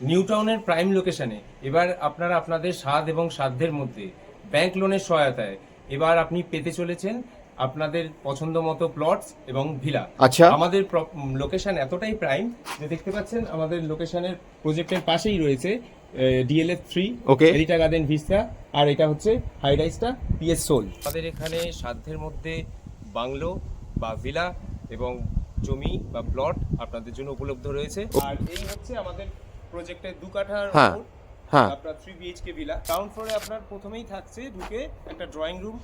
New টাউনের prime লোকেশনে এবার আপনারা আপনাদের স্বাদ এবং সাধ্যের মধ্যে ব্যাংক লোনের সহায়তায় এবার আপনি পেতে চলেছেন আপনাদের পছন্দ মতো প্লটস এবং ভিলা আচ্ছা। আমাদের লোকেশন এতটাই প্রাইম যে দেখতে পাচ্ছেন আমাদের লোকেশনের প্রজেক্টের পাশেই রয়েছে ডিএলএফ থ্রি Okay. এরিটা গার্ডেন ভিস্তা আর এটা হচ্ছে হাই রাইসটা পিএস সোল আমাদের এখানে সাধ্যের মধ্যে বাংলো বা ভিলা এবং জমি বা প্লট আপনাদের জন্য উপলব্ধ রয়েছে আর এই হচ্ছে আমাদের প্রজেক্টের দু কাঠার হ্যাঁ, হ্যাঁ। আপনার বিএইচকে ভিলা গ্রাউন্ড ফ্লোরে আপনার প্রথমেই থাকছে ঢুকে একটা ড্রয়িং রুম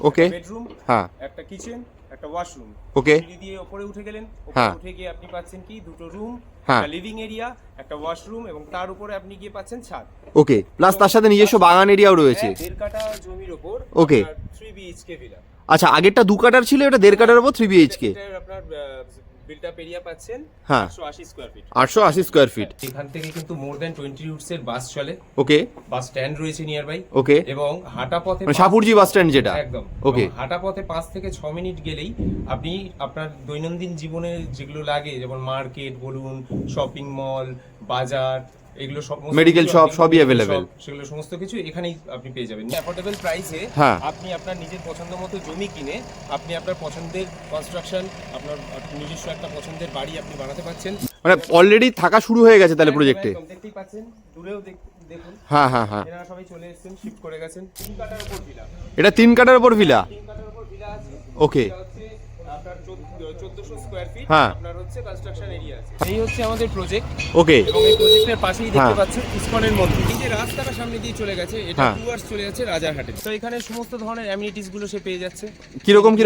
ওকে বেডরুম হ্যাঁ। একটা কিচেন একটা ওয়াশরুম ওকে সিঁড়ি দিয়ে উপরে উঠে গেলেন উপরে হ্যাঁ। উঠে গিয়ে আপনি পাচ্ছেন কি? দুটো রুম হ্যাঁ। একটা লিভিং এরিয়া একটা ওয়াশরুম এবং তার উপরে আপনি গিয়ে পাচ্ছেন ছাদ। ওকে প্লাস তার সাথে নিজস্ব বাগান এরিয়াও রয়েছে। হ্যাঁ, দেড় কাঠা জমির উপর Okay. থ্রি বিএইচকে ভিলা আচ্ছা আগেরটা দু কাটার ছিল এটা দেড় কাটার উপর থ্রি বিএইচকে আপনার বিল্ট আপ এরিয়া পাচ্ছেন হ্যাঁ। 180 স্কয়ার ফিট আটশো আশি স্কোয়ার ফিট এখান থেকে কিন্তু মোর দ্যান টোয়েন্টি রুটস এর বাস চলে। ওকে বাস স্ট্যান্ড রয়েছে নিয়ার বাই ওকে এবং হাঁটা পথে মানে সাপুরজি বাস স্ট্যান্ড যেটা। একদম। ওকে হাঁটা পথে পাঁচ থেকে ছ মিনিট গেলেই আপনি আপনার দৈনন্দিন জীবনে যেগুলো লাগে যেমন মার্কেট বলুন শপিং মল বাজার এগুলো সব Medical shop সবই available। সেগুলো সমস্ত কিছু এখানেই আপনি পেয়ে যাবেন। অ্যাফোর্ডেবল প্রাইসে হ্যাঁ। আপনি আপনার নিজের পছন্দ মতো জমি কিনে আপনি আপনার পছন্দের কনস্ট্রাকশন আপনার নিজস্ব একটা পছন্দের বাড়ি আপনি বানাতে পারছেন। মানে অলরেডি থাকা শুরু হয়ে গেছে তাহলে প্রজেক্টে দেখতেই পাচ্ছেন দূরেও দেখুন। হ্যাঁ হ্যাঁ হ্যাঁ। এনারা সবাই চলে এসেছেন শিফট করে গেছেন। তিন কাটার উপর ভিলা এটা তিন কাটার উপর ভিলা তিন কাটার উপর ভিলা আছে। ওকে 1400 স্কয়ার ফিট হ্যাঁ। কনস্ট্রাকশন এরিয়া এই হচ্ছে আমাদের প্রজেক্ট ওকে এবং প্রজেক্টের পাশেই দেখতে হ্যাঁ। পাচ্ছেন ইসকনের মধ্যে এই যে রাস্তাটা সামনে দিয়ে চলে গেছে এটা হ্যাঁ। টুয়ার্ডস চলে যাচ্ছে রাজারহাটে। তো এখানে সমস্ত ধরনের অ্যামিনিটিসগুলো সে পেয়ে যাচ্ছে। কি রকম কি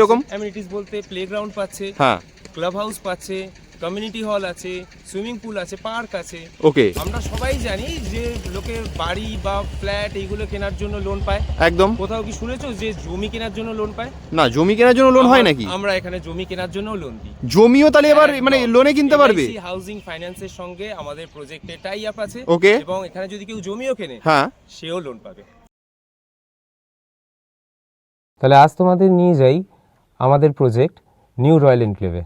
বলতে প্লেগ্রাউন্ড পাচ্ছে হ্যাঁ। ক্লাব হাউস পাচ্ছে কমিউনিটি হল আছে সুইমিং পুল আছে পার্ক আছে। ওকে আমরা সবাই জানি যে লোকের বাড়ি বা ফ্ল্যাট এইগুলো কেনার জন্য লোন পায়। একদম। কোথাও কি শুনেছো যে জমি কেনার জন্য লোন পায়? না জমি কেনার জন্য লোন হয় নাকি? আমরা এখানে জমি কেনার জন্য লোন দিই। জমিও তাহলে এবার মানে লোনে কিনতে পারবে? হাউজিং ফাইন্যান্সের সঙ্গে আমাদের প্রজেক্টে টাই আপ আছে। ওকে এবং এখানে যদি কেউ জমিও কেনে হ্যাঁ। সেও লোন পাবে। তাহলে আজ তোমাদের নিয়ে যাই আমাদের প্রজেক্ট নিউ রয়্যাল এনক্লেভে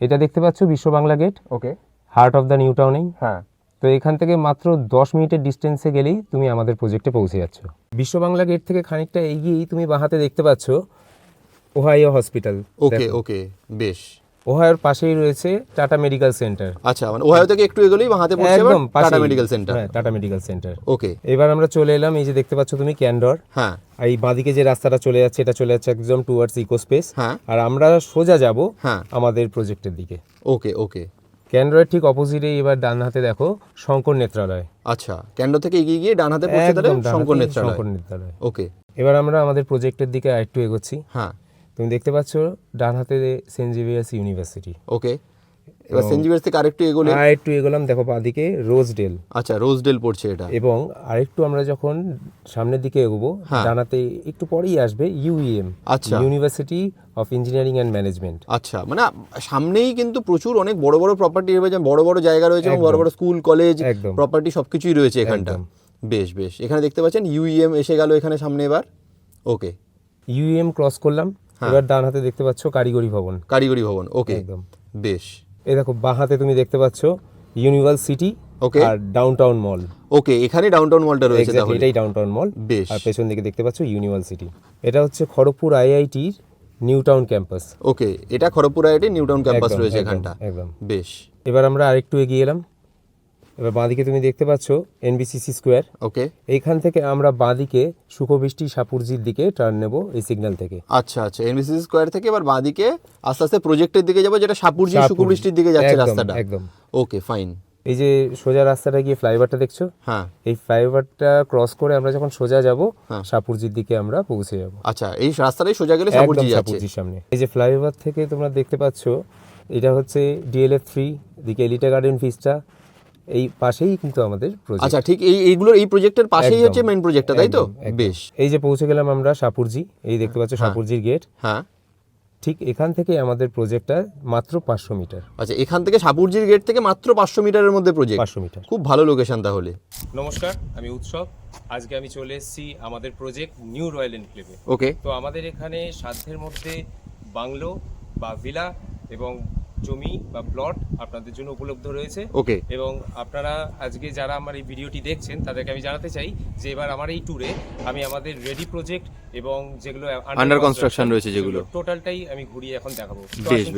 এটা দেখতে পাচ্ছ Biswa Bangla gate okay heart of the new টাউনেই হ্যাঁ। তো এখান থেকে মাত্র দশ মিনিটের ডিস্টেন্সে গেলেই তুমি আমাদের প্রজেক্টে পৌঁছে যাচ্ছ। বিশ্ব বাংলা গেট থেকে খানিকটা এগিয়েই তুমি বাঁহাতে দেখতে পাচ্ছ ওহাইও হসপিটাল ওকে ওকে বেশ। ওহাইওর পাশেই রয়েছে টাটা মেডিকেল সেন্টার। আচ্ছা মানে ওহাইও থেকে একটু এগোলেই হাতে পড়ছে একদম টাটা মেডিকেল সেন্টার। হ্যাঁ টাটা মেডিকেল সেন্টার। ওকে। এবার আমরা চলে এলাম এই যে দেখতে পাচ্ছ তুমি ক্যান্ডর। হ্যাঁ। আর এই বাঁদিকে যে রাস্তাটা চলে যাচ্ছে এটা চলে যাচ্ছে একদম টুয়ার্ডস ইকো স্পেস হ্যাঁ। আর আমরা সোজা যাব হ্যাঁ। আমাদের প্রজেক্টের দিকে। ওকে ওকে। ক্যান্ডরের ঠিক অপোজিটে এবার ডান হাতে দেখো শঙ্কর নেত্রালয়। আচ্ছা ক্যান্ডো থেকে এগিয়ে গিয়ে ডান হাতে পড়ছে তাহলে শঙ্কর নেত্রালয়। শঙ্কর নেত্রালয়। ওকে। এবার আমরা আমাদের প্রজেক্টের দিকে আরেকটু এগোচ্ছি। হ্যাঁ। তুমি দেখতে পাচ্ছ ডান হাতে সেন্ট জেভিয়ার্স ইউনিভার্সিটি ওকে এবার সেন্ট জেভিয়ার্স থেকে আরেকটু এগোলে? আর একটু এগোলাম দেখো বাঁদিকে রোজডেল আচ্ছা রোজডেল পড়ছে এটা। এবং আরেকটু আমরা যখন সামনের দিকে এগোবো হ্যাঁ। ডানাতে একটু পরেই আসবে ইউইএম আচ্ছা। University of engineering and management আচ্ছা মানে সামনেই কিন্তু প্রচুর অনেক বড় বড় প্রপার্টি রয়েছে বড় বড় জায়গা রয়েছে এবং বড় বড় স্কুল কলেজ। প্রপার্টি সবকিছুই রয়েছে এখানটা। বেশ বেশ। এখানে দেখতে পাচ্ছেন ইউইএম এসে গেল এখানে সামনে এবার। ওকে ইউএম ক্রস করলাম। এবার ডান হাতে দেখতে পাচ্ছ কারিগরি ভবন। কারিগরি ভবন ওকে। একদম। বেশ। এই দেখো বাঁ হাতে তুমি দেখতে পাচ্ছ ইউনিভার্সিটি Okay. আর ডাউনটাউন মল ওকে এখানে ডাউনটাউন মলটা রয়েছে তাহলে। এটাই ডাউনটাউন মল বেশ। আর পেছন দিকে দেখতে পাচ্ছ ইউনিভার্সিটি এটা হচ্ছে খড়গপুর আইআইটির নিউ টাউন ক্যাম্পাস ওকে এটা Kharagpur IIT new town campus রয়েছে এখানটা। একদম। বেশ। এবার আমরা আরেকটু এগিয়ে এলাম। এবার বাঁদিকে তুমি দেখতে পাচ্ছ এনবিসিসি স্কোয়ার ওকে এইখান থেকে আমরা বাঁদিকে সুখবৃষ্টি সাপুরজির দিকে টার্ন নেব এই সিগন্যাল থেকে। আচ্ছা আচ্ছা এনবিসি স্কোয়ার থেকে এবার বাঁদিকে আস্তে আস্তে প্রজেক্টের দিকে যাব যেটা সাপুরজি। সুকুবৃষ্টির দিকে যাচ্ছে রাস্তাটা। একদম। ওকে ফাইন এই যে সোজা রাস্তাটা গিয়ে ফ্লাইওভারটা দেখছ? হ্যাঁ। এই ফ্লাইওভারটা ক্রস করে আমরা যখন সোজা যাব হ্যাঁ। সাপুরজির দিকে আমরা পৌঁছে যাব। আচ্ছা এই রাস্তাটাই সোজা গেলে সাপুরজি যাচ্ছে। সাপুরজির সামনে। এই যে ফ্লাইওভার থেকে তোমরা দেখতে পাচ্ছ এটা হচ্ছে ডিএলএফ থ্রি দিকে এলিটা গার্ডেন ভিস্টা এই পাশেই কিন্তু আমাদের প্রজেক্ট আচ্ছা ঠিক এই এইগুলোর এই প্রজেক্টের পাশেই হচ্ছে মেইন প্রজেক্টটা তাই তো। বেশ। এই যে পৌঁছে গেলাম আমরা সাপুরজি এই দেখতে পাচ্ছ সাপুরজির গেট হ্যাঁ। ঠিক এখান থেকে আমাদের প্রজেক্টটা মাত্র পাঁচশো মিটার। আচ্ছা এখান থেকে সাপুরজির গেট থেকে মাত্র পাঁচশো মিটারের মধ্যে প্রজেক্ট পাঁচশো মিটার। খুব ভালো লোকেশন তাহলে। নমস্কার আমি উৎসব। আজকে আমি চলে এসেছি আমাদের প্রজেক্ট নিউ রয়্যাল এনক্লেভে ওকে তো আমাদের এখানে সাধ্যের মধ্যে বাংলো বা ভিলা এবং জমি বা প্লট আপনাদের জন্য উপলব্ধ রয়েছে। ওকে। এবং আপনারা আজকে যারা আমার এই ভিডিওটি দেখছেন তাদেরকে আমি জানাতে চাই যে এবার আমার এই ট্যুরে আমি আমাদের রেডি প্রজেক্ট এবং যেগুলো আন্ডার কনস্ট্রাকশন রয়েছে যেগুলো। টোটালটাই আমি ঘুরিয়ে এখন দেখাবো।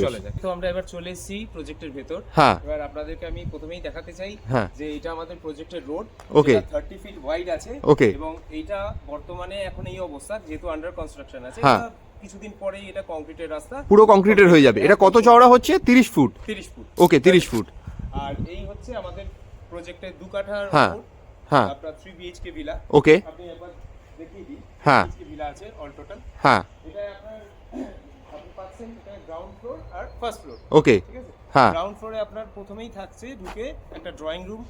চলে যাক। তো আমরা এবার চলে এসেছি প্রজেক্টের ভেতর। হ্যাঁ। এবার আপনাদেরকে আমি প্রথমেই দেখাতে চাই হ্যাঁ। যে এটা আমাদের প্রজেক্টের road okay. Thirty feet wide আছে Okay. এবং এইটা বর্তমানে এখন এই অবস্থা যেহেতু আন্ডার কনস্ট্রাকশন আছে হ্যাঁ। কিছুদিন পরেই এটা কংক্রিটের রাস্তা। পুরো কংক্রিটের হয়ে যাবে। এটা কত চওড়া হচ্ছে? তিরিশ ফুট? তিরিশ ফুট। ওকে তিরিশ ফুট। আর এই হচ্ছে আমাদের প্রজেক্টের দু কাঠার হ্যাঁ, হ্যাঁ। আপনার থ্রি বিএইচকে ভিলা ওকে। আপনি একবার দেখিয়ে দিই হ্যাঁ। ভিলা আছে অল টোটাল হ্যাঁ। এটা আপনার আপনি পাচ্ছেন এটা গ্রাউন্ড ফ্লোর আর ফার্স্ট ফ্লোর ওকে। ঠিক আছে? হ্যাঁ। গ্রাউন্ড ফ্লোরে আপনার প্রথমেই থাকছে ঢুকে একটা ড্রয়িং রুম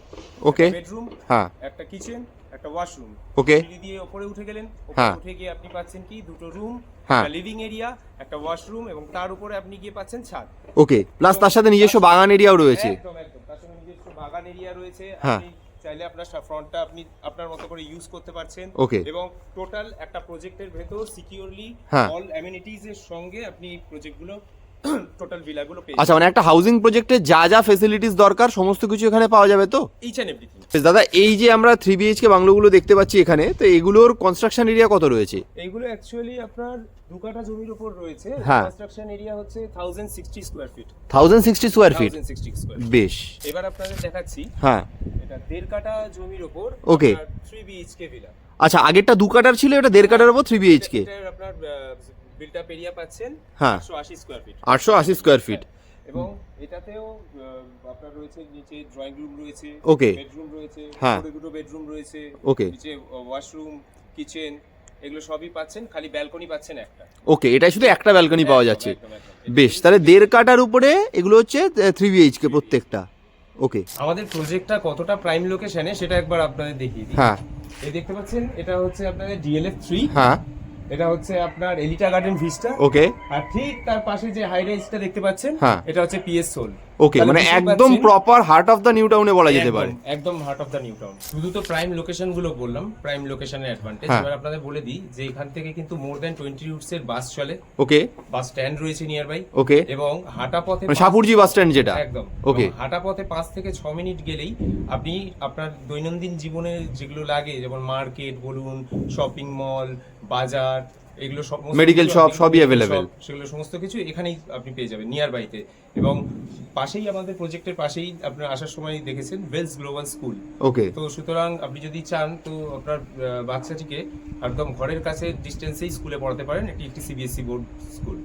ওকে বেডরুম হ্যাঁ। একটা কিচেন একটা ওয়াশরুম ওকে সিঁড়ি দিয়ে ওপরে উঠে গেলেন হ্যাঁ। উঠে গিয়ে আপনি পাচ্ছেন কি? দুটো রুম হ্যাঁ। লিভিং এরিয়া একটা ওয়াশরুম এবং তার উপরে আপনি গিয়ে পাচ্ছেন ছাদ। ওকে প্লাস তার সাথে নিজস্ব বাগান এরিয়াও রয়েছে। একদম একদম। তার সঙ্গে নিজস্ব বাগান এরিয়া রয়েছে। হ্যাঁ। আপনি চাইলে আপনার ফ্রন্টটা আপনি আপনার মতো করে ইউজ করতে পারছেন. এবং টোটাল একটা প্রজেক্টের ভেতর সিকিউরলি। অল অ্যামিনিটিজ এর সঙ্গে আপনি প্রজেক্টগুলো টোটাল ভিলাগুলো পেয়ে আচ্ছা মানে একটা হাউজিং প্রজেক্টে যা যা ফেসিলিটিস দরকার সমস্ত কিছু এখানে পাওয়া যাবে তো? ইচ অ্যান্ড এভরিথিং দাদা এই যে আমরা থ্রি বিএইচকে বাংলোগুলো দেখতে পাচ্ছি এখানে তো এগুলোর কনস্ট্রাকশন এরিয়া কত রয়েছে? এইগুলো অ্যাকচুয়ালি আপনার দু কাঠা জমির উপর রয়েছে। হ্যাঁ। কনস্ট্রাকশন এরিয়া হচ্ছে thousand sixty square feet thousand sixty square feet thousand sixty square বেশ। এবার আপনাদের দেখাচ্ছি। হ্যাঁ। এটা দেড় কাঠা জমির ওপর Okay. থ্রি বিএইচকে ভিলা আচ্ছা আগেরটা দু কাটার ছিল এটা দেড় কাটার উপর থ্রি বিএইচকে আপনার বিল্ট আপ এরিয়া পাচ্ছেন হ্যাঁ। একশো আশি স্কোয়ার ফিট আটশো আশি স্কোয়ার ফিট এবং এটাতেও আপনার রয়েছে নিচে ড্রয়িং রুম রয়েছে Okay. বেডরুম রয়েছে হ্যাঁ। দুটো বেডরুম রয়েছে Okay. নিচে ওয়াশরুম কিচেন এগুলো সবই পাচ্ছেন খালি ব্যালকনি পাচ্ছেন একটা ওকে এটাই শুধু একটা ব্যালকনি পাওয়া যাচ্ছে। বেশ তাহলে দেড় কাটার উপরে এগুলো হচ্ছে থ্রি বিএইচকে প্রত্যেকটা ওকে আমাদের প্রজেক্টটা কতটা প্রাইম লোকেশনে সেটা একবার আপনাদের দেখিয়ে দিই হ্যাঁ এই দেখতে পাচ্ছেন এটা হচ্ছে আপনাদের ডিএলএফ থ্রি হ্যাঁ এটা হচ্ছে আপনার এলিটা গার্ডেন ভিস্টা ওকে আর ঠিক তার পাশে যে হাই রাইজটা দেখতে পাচ্ছেন হ্যাঁ। এটা হচ্ছে পিএস সোল ওকে মানে একদম proper heart of the new টাউনে বলা যেতে পারে। একদম heart of the new town শুধু তো প্রাইম লোকেশনগুলো বললাম প্রাইম লোকেশনের অ্যাডভান্টেজ। এবার আপনাদের বলে দিই যে এখান থেকে কিন্তু মোর দ্যান টোয়েন্টি রুটস এর বাস চলে। ওকে বাস স্ট্যান্ড রয়েছে নিয়ার বাই ওকে এবং হাঁটা পথে মানে সাপুরজি বাস স্ট্যান্ড যেটা। একদম। ওকে হাঁটা পথে পাঁচ থেকে ছ মিনিট গেলেই আপনি আপনার দৈনন্দিন জীবনে যেগুলো লাগে যেমন মার্কেট বলুন শপিং মল বাজার এগুলো সব মেডিকেল শপ সবই available। সেগুলো সমস্ত কিছু এখানেই আপনি পেয়ে যাবেন নিয়ার বাইতে এবং পাশেই আমাদের প্রজেক্টের পাশেই আপনার আসার সময় দেখেছেন ওয়েলস গ্লোবাল স্কুল ওকে তো সুতরাং আপনি যদি চান তো আপনার বাচ্চাটিকে একদম ঘরের কাছে ডিস্টেন্সেই স্কুলে পড়াতে পারেন এটি একটি সিবিএসসি বোর্ড স্কুল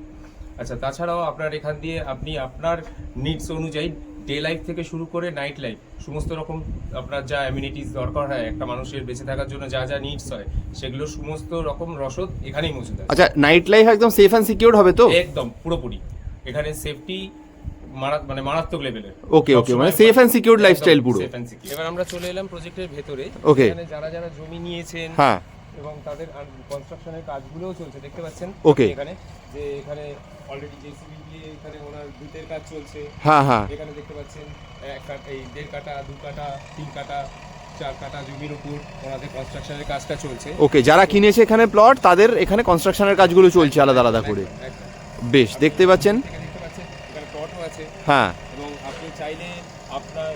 আচ্ছা তাছাড়াও আপনার এখান দিয়ে আপনি আপনার নিডস অনুযায়ী ডে লাইফ থেকে শুরু করে নাইট লাইফ সমস্ত রকম আপনার যা অ্যামিনিটিস দরকার হয় একটা মানুষের বেঁচে থাকার জন্য যা যা নিডস হয় সেগুলো সমস্ত রকম রসদ এখানেই মজুদ আছে। আচ্ছা নাইট লাইফ একদম সেফ অ্যান্ড সিকিউর হবে তো? একদম পুরোপুরি। এখানে সেফটি মানে মারাত্মক লেভেলের Okay, okay, মানে safe and secured lifestyle পুরো। এবার আমরা চলে এলাম প্রজেক্টের ভেতরে। Okay. এখানে যারা যারা জমি নিয়েছেন হ্যাঁ। এবং তাদের কনস্ট্রাকশনের কাজগুলোও চলছে দেখতে পাচ্ছেন Okay. এখানে যে এখানে অলরেডি জেসিবি দিয়ে এখানে ওনার ভিতের কাজ চলছে। হ্যাঁ হ্যাঁ। এখানে দেখতে পাচ্ছেন এক কাটা এই দেড় কাটা দু কাটা তিন কাটা চার কাটা জমির উপর ওনাদের কনস্ট্রাকশনের কাজটা চলছে। ওকে যারা কিনেছে এখানে প্লট তাদের এখানে কনস্ট্রাকশনের কাজগুলো চলছে আলাদা আলাদা করে। বেশ দেখতে পাচ্ছেন। এখানে দেখতে পাচ্ছেন এখানে প্লটও আছে। হ্যাঁ। এবং আপনি চাইলে আপনার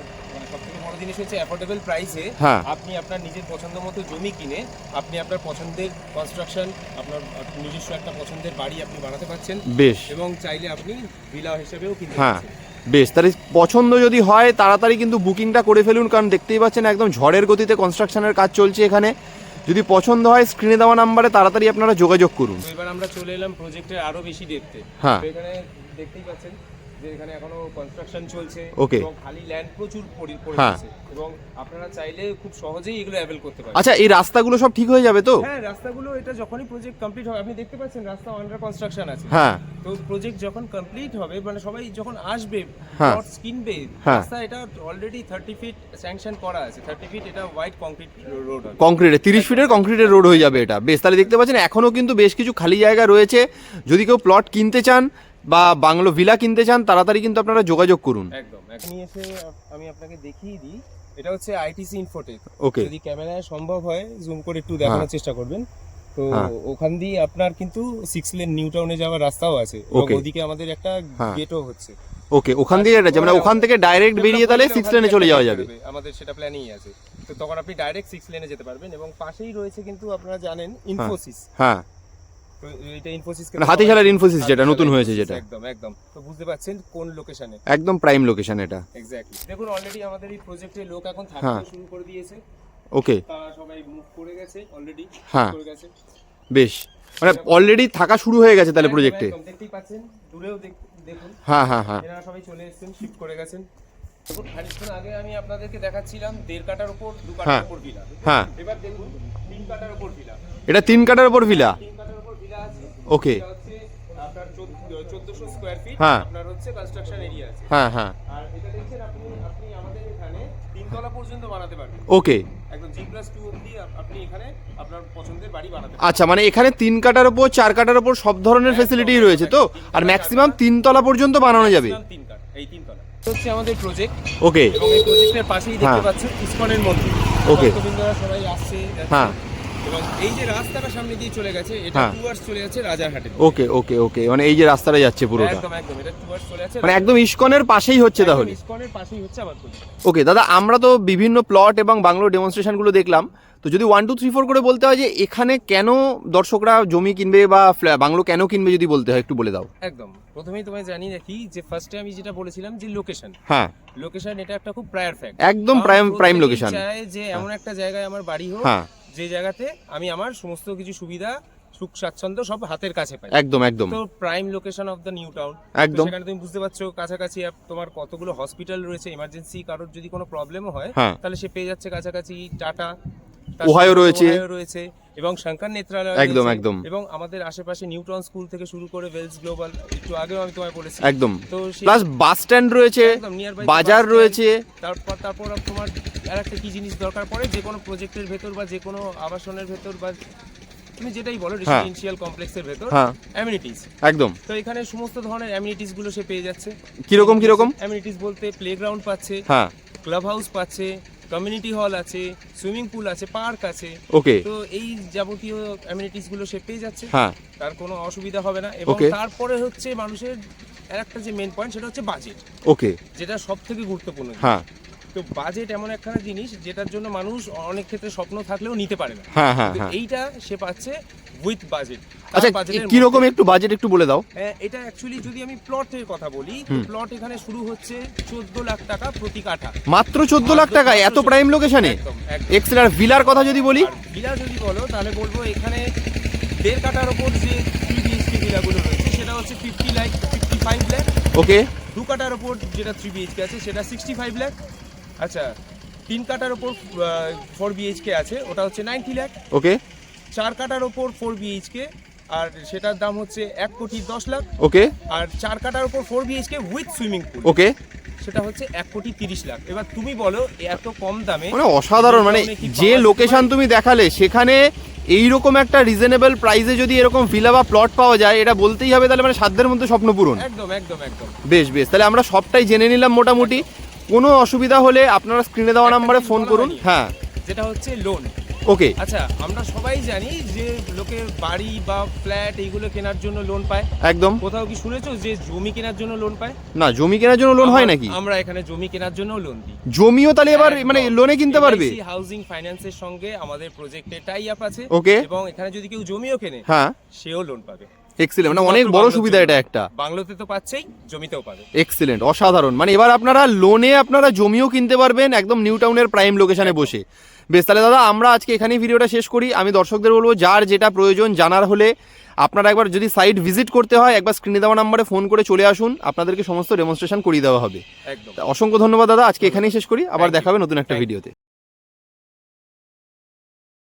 জিনিস হচ্ছে অ্যাফোর্ডেবল প্রাইসে হ্যাঁ। আপনি আপনার নিজের পছন্দ মতো জমি কিনে আপনি আপনার পছন্দের কনস্ট্রাকশন আপনার নিজস্ব একটা পছন্দের বাড়ি আপনি বানাতে পারছেন বেশ। এবং চাইলে আপনি ভিলা হিসেবেও কিনতে হ্যাঁ। বেশ তাহলে পছন্দ যদি হয় তাড়াতাড়ি কিন্তু বুকিংটা করে ফেলুন কারণ দেখতেই পাচ্ছেন একদম ঝড়ের গতিতে কনস্ট্রাকশনের কাজ চলছে এখানে। যদি পছন্দ হয় স্ক্রিনে দেওয়া নাম্বারে তাড়াতাড়ি আপনারা যোগাযোগ করুন। এবার আমরা চলে এলাম প্রজেক্টের আরও বেশি দেখতে হ্যাঁ। এখানে দেখতেই পাচ্ছেন যে এখানে এখনও কনস্ট্রাকশন চলছে. এবং খালি ল্যান্ড প্রচুর পড়ে হ্যাঁ। আছে এবং আপনারা চাইলে খুব সহজেই এগুলো অ্যাভেল করতে পারেন। আচ্ছা এই রাস্তাগুলো সব ঠিক হয়ে যাবে তো? হ্যাঁ রাস্তাগুলো এটা যখনই প্রজেক্ট কমপ্লিট হবে আপনি দেখতে পাচ্ছেন রাস্তা আন্ডার কনস্ট্রাকশন আছে। হ্যাঁ। তো প্রজেক্ট যখন কমপ্লিট হবে মানে সবাই যখন আসবে হ্যাঁ। পটস কিনবে হ্যাঁ। রাস্তা এটা অলরেডি থার্টি ফিট স্যাংশন করা আছে। থার্টি ফিট এটা হোয়াইট কংক্রিট রোড হবে। কংক্রিটে তিরিশ ফিটের কংক্রিটের রোড হয়ে যাবে এটা। বেশ তাহলে দেখতে পাচ্ছেন এখনও কিন্তু বেশ কিছু খালি জায়গা রয়েছে। যদি কেউ প্লট কিনতে চান বা বাংলো ভিলা কিনতে চান তাড়াতাড়ি কিন্তু আপনারা যোগাযোগ করুন। একদম এখন এসে আমি আপনাকে দেখিয়ে দিই। এটা হচ্ছে আইটিসি ইনফোটেক ওকে। যদি ক্যামেরায় সম্ভব হয় জুম করে একটু দেখানোর হ্যাঁ। চেষ্টা করবেন। তো হ্যাঁ। ওখান দিয়ে আপনার কিন্তু সিক্স লেন নিউ টাউনে যাওয়ার রাস্তাও আছে। ওদিকে আমাদের একটা হ্যাঁ। গেটও হচ্ছে। ওকে ওখান দিয়ে এটা মানে ওখান থেকে ডাইরেক্ট বেরিয়ে তাহলে সিক্স লেনে চলে যাওয়া যাবে। আমাদের সেটা প্ল্যানিং আছে। তো তখন আপনি ডাইরেক্ট সিক্স লেনে যেতে পারবেন এবং পাশেই রয়েছে কিন্তু আপনারা জানেন ইনফোসিস হ্যাঁ। তো এটা ইনফোসিস হাতিশালার ইনফোসিস যেটা নতুন হয়েছে যেটা। একদম একদম। তো বুঝতে পারছেন কোন লোকেশনে একদম প্রাইম লোকেশন এটা। এক্স্যাক্টলি দেখুন অলরেডি আমাদের এই প্রজেক্টে লোক এখন হ্যাঁ। থাকতে শুরু করে দিয়েছে। ওকে তারা সবাই মুভ করে গেছে অলরেডি হ্যাঁ। করে গেছে। বেশ। মানে অলরেডি থাকা শুরু হয়ে গেছে তাহলে প্রজেক্টে দেখতেই পাচ্ছেন দূরেও দেখুন। হ্যাঁ হ্যাঁ হ্যাঁ। এনারা সবাই চলে এসেছেন শিফট করে গেছেন। দেখুন খানিকক্ষণ আগে আমি আপনাদেরকে দেখাচ্ছিলাম দেড় কাটার উপর দু হ্যাঁ। কাটার উপর ভিলা হ্যাঁ। এবার দেখুন তিন কাটার উপর ভিলা এটা তিন কাটার উপর ভিলা তিন কাটার উপর ভিলা আছে ওকে আপনার চোদ্দশো স্কোয়ার ফিট হ্যাঁ। আপনার হচ্ছে কনস্ট্রাকশন এরিয়া আছে। হ্যাঁ হ্যাঁ। আর এটা দেখছেন আপনি আপনি আমাদের এখানে তিনতলা পর্যন্ত বানাতে পারবেন। ওকে একদম জি প্লাস টু অব্দি আপনি এখানে আপনার পছন্দের বাড়ি বানাতে আচ্ছা মানে এখানে তিন কাটার উপর চার কাটার উপর সব ধরনের ফেসিলিটি রয়েছে তো? আর ম্যাক্সিমাম তিনতলা পর্যন্ত বানানো যাবে? তিন কাঠ এই তিনতলা। হচ্ছে আমাদের প্রজেক্ট ওকে এবং এই প্রজেক্টের পাশেই দেখতে হ্যাঁ। পাচ্ছেন ইসকনের মন্দির। Okay. ভক্তবৃন্দরা সবাই আসছে হ্যাঁ। এবং এই যে রাস্তাটা সামনে দিয়ে চলে গেছে এটা হ্যাঁ। টুয়ার্স চলে যাচ্ছে রাজারহাটে। ওকে ওকে ওকে মানে এই যে রাস্তাটা যাচ্ছে পুরোটা। একদম একদম এটা টুয়ার্স চলে যাচ্ছে। মানে একদম ইস্কনের পাশেই হচ্ছে তাহলে। ইসকনের পাশেই হচ্ছে আমার ওকে দাদা আমরা তো বিভিন্ন প্লট এবং বাংলো ডেমনস্ট্রেশনগুলো দেখলাম। তো যদি ওয়ান টু থ্রি ফোর করে বলতে হয় যে এখানে কেন দর্শকরা জমি কিনবে বা ফ্ল্যা- বাংলো কেন কিনবে যদি বলতে হয় একটু বলে দাও। একদম প্রথমেই তোমায় জানিয়ে রাখি যে ফার্স্টে আমি যেটা বলেছিলাম যে লোকেশন হ্যাঁ। লোকেশন এটা একটা খুব প্রায়ার ফ্যাক্ট একদম prime- প্রাইম লোকেশন চায় যে এমন একটা জায়গায় আমার বাড়ি হোক হ্যাঁ। যে জায়গাতে আমি আমার সমস্ত কিছু সুবিধা সুখ স্বাচ্ছন্দ্য সব হাতের কাছে পাই একদম একদম তো prime location of the new town একদম। সেখানে তুমি বুঝতে পারছ কাছাকাছি তোমার কতগুলো হসপিটাল রয়েছে ইমার্জেন্সি কারোর যদি কোনো প্রবলেম হয় হ্যাঁ। তাহলে সে পেয়ে যাচ্ছে কাছাকাছি টাটা ওহাইও রয়েছে। রয়েছে এবং শঙ্কর নেত্রালয় একদম, একদম। এবং আমাদের আশেপাশে নিউটন স্কুল থেকে শুরু করে ওয়েলস গ্লোবাল একটু আগেও আমি তোমায় বলেছি। একদম। তো প্লাস বাস স্ট্যান্ড রয়েছে বাজার রয়েছে। তারপর তারপর তোমার আর একটা কি জিনিস দরকার পড়ে? যে কোনো প্রজেক্টের ভেতর বা যে কোনো আবাসনের ভেতর বা তুমি যেটাই বলো রেসিডেন্সিয়াল কমপ্লেক্সের ভেতর হ্যাঁ। অ্যামিনিটিস একদম। তো এখানে সমস্ত ধরনের অ্যামিনিটিসগুলো সে পেয়ে যাচ্ছে। কীরকম কীরকম? অ্যামিনিটিস বলতে প্লেগ্রাউন্ড পাচ্ছে হ্যাঁ। ক্লাব হাউস পাচ্ছে কমিউনিটি হল আছে সুইমিং পুল আছে পার্ক আছে। ওকে তো এই যাবতীয় অ্যামিনিটিসগুলো সে পেয়ে যাচ্ছে। হ্যাঁ। তার কোনো অসুবিধা হবে না এবং তারপরে হচ্ছে মানুষের আর একটা যে মেন পয়েন্ট সেটা হচ্ছে বাজেট ওকে যেটা সব থেকে গুরুত্বপূর্ণ। হ্যাঁ। তো বাজেট এমন একখানা জিনিস যেটার জন্য মানুষ অনেক ক্ষেত্রে স্বপ্ন থাকলেও নিতে পারে না। হ্যাঁ হ্যাঁ হ্যাঁ। এইটা সে পাচ্ছে উইথ বাজেট আচ্ছা কীরকম একটু বাজেট একটু বলে দাও। এটা অ্যাকচুয়ালি যদি আমি প্লটের কথা বলি প্লট এখানে শুরু হচ্ছে চোদ্দ লাখ টাকা প্রতি কাঠা। মাত্র চোদ্দ লাখ টাকা এত প্রাইম লোকেশনে একদম ভিলার কথা যদি বলি? ভিলা যদি বলো তাহলে বলব এখানে দেড় কাটার ওপর যে থ্রি বিএইচকে ভিলাগুলো রয়েছে সেটা হচ্ছে fifty lakh fifty five lakh. Okay দু কাটার ওপর যেটা থ্রি বিএইচকে আছে সেটা সিক্সটি ফাইভ লাখ। আচ্ছা তিন কাটার ওপর ফোর বিএইচকে আছে ওটা হচ্ছে নাইনটি লাখ ওকে চার কাটার ওপর ফোর বিএইচকে আর সেটার দাম হচ্ছে এক কোটি দশ লাখ। ওকে আর চার কাটার ওপর four BHK with swimming pool okay সেটা হচ্ছে এক কোটি তিরিশ লাখ। এবার তুমি বলো এত কম দামে মানে অসাধারণ মানে যে লোকেশন তুমি দেখালে সেখানে এইরকম একটা রিজনেবল প্রাইসে যদি এরকম ভিলা বা প্লট পাওয়া যায় এটা বলতেই হবে তাহলে মানে সাধ্যের মধ্যে স্বপ্ন পূরণ। একদম একদম একদম। বেশ বেশ তাহলে আমরা সবটাই জেনে নিলাম মোটামুটি। কোনো অসুবিধা হলে আপনারা স্ক্রিনে দেওয়া নাম্বারে ফোন করুন। হ্যাঁ। যেটা হচ্ছে লোন ওকে। আচ্ছা আমরা সবাই জানি যে লোকে বাড়ি বা ফ্ল্যাট এইগুলো কেনার জন্য লোন পায়। একদম। কোথাও কি শুনেছো যে জমি কেনার জন্য লোন পায়? না জমি কেনার জন্য লোন হয় নাকি? আমরা এখানে জমি কেনার জন্য লোন দিই। জমিও তাহলে এবার মানে লোনে কিনতে পারবে? হাউজিং ফাইন্যান্সের সঙ্গে আমাদের প্রজেক্টে টাই আপ আছে। ওকে। এবং এখানে যদি কেউ জমিও কেনে হ্যাঁ। সেও লোন পাবে। এক্সিলেন্ট মানে অনেক বড় সুবিধা এটা একটা। বাংলোতে তো পাচ্ছেই জমিতেও পাবে। এক্সিলেন্ট অসাধারণ। মানে এবার আপনারা লোনে আপনারা জমিও কিনতে পারবেন একদম নিউ টাউনের প্রাইম লোকেশনে বসে। বেশ তাহলে দাদা আমরা আজকে এখানেই ভিডিওটা শেষ করি। আমি দর্শকদের বলব যার যেটা প্রয়োজন জানার হলে আপনারা একবার যদি সাইট ভিজিট করতে হয় একবার স্ক্রিনে দেওয়া নাম্বারে ফোন করে চলে আসুন। আপনাদেরকে সমস্ত ডেমনস্ট্রেশন করিয়ে দেওয়া হবে। অসংখ্য ধন্যবাদ দাদা। আজকে এখানেই শেষ করি। আবার Thank you. দেখা হবে নতুন একটা ভিডিওতে